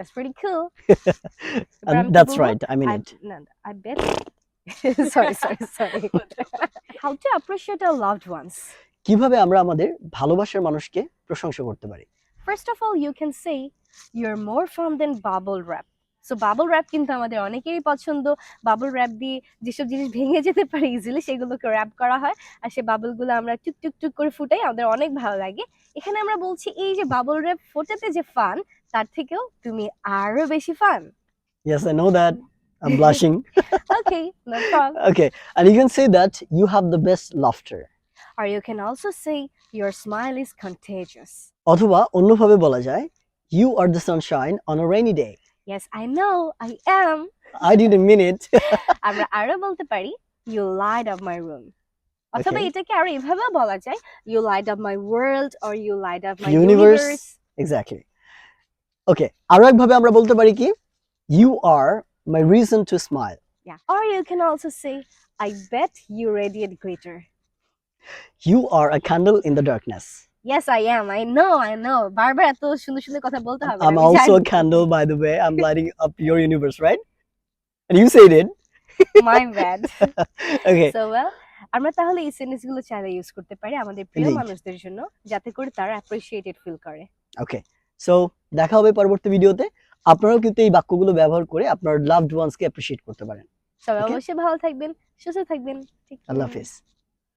That's pretty cool. And আমি কি that's বলবো? right. I mean I, it. no, no, I bet. sorry, sorry, sorry. How to appreciate our loved ones. কিভাবে আমরা আমাদের ভালোবাসার মানুষকে প্রশংসা করতে পারি First of all, you can say you're more fun than bubble wrap. So bubble wrap কিন্তু আমাদের অনেকেরই পছন্দ বাবল র্যাপ দিয়ে যেসব জিনিস ভেঙে যেতে পারে ইজিলি সেগুলোকে র্যাপ করা হয় আর সেই বাবলগুলো আমরা টুক টুক টুক করে ফুটাই আমাদের অনেক ভালো লাগে এখানে আমরা বলছি এই যে বাবল র্যাপ ফোটাতে যে ফান তার থেকেও তুমি আরও বেশি fun Yes, I know that. I'm blushing. Okay no problem Okay, and you can say that you have the best laughter. R you can also say your smile is contagious অথবা অন্যভাবে বলা যায় you are the sunshine on a rainy day. Yes I know I am I didn't mean it. আমরা আরো বলতে পারি you light up my room অথবা Okay. এটাকে আরো এভাবেও বলা যায় you light up my world or you light up my Universe. Universe exactly. Okay, আরো একভাবে আমরা বলতে পারি কি you are my reason to smile. Yeah. Or you can also say, I bet you radiate glitter. You are a candle in the darkness. Yes, I am. I know, I know. বারবার এত সুন্দর সুন্দর কথা বলতে হবে I'm also a candle, by the way. I'm lighting up your universe, right? And you said it. My bad. Okay. So well, আমরা তাহলে এই সেন্টেন্সগুলো চাইলে ইউজ করতে পারি আমাদের প্রিয়. মানুষদের জন্য যাতে করে তারা অ্যাপ্রিশিয়েটেড ফিল করে Okay. So দেখা হবে পরবর্তী ভিডিওতে আপনারাও কিন্তু এই বাক্যগুলো ব্যবহার করে আপনার লাভড ওয়ান্সকে অ্যাপ্রিশিয়েট করতে পারেন সবাই. অবশ্যই ভালো থাকবেন সুস্থ থাকবেন আল্লাহ হাফিজ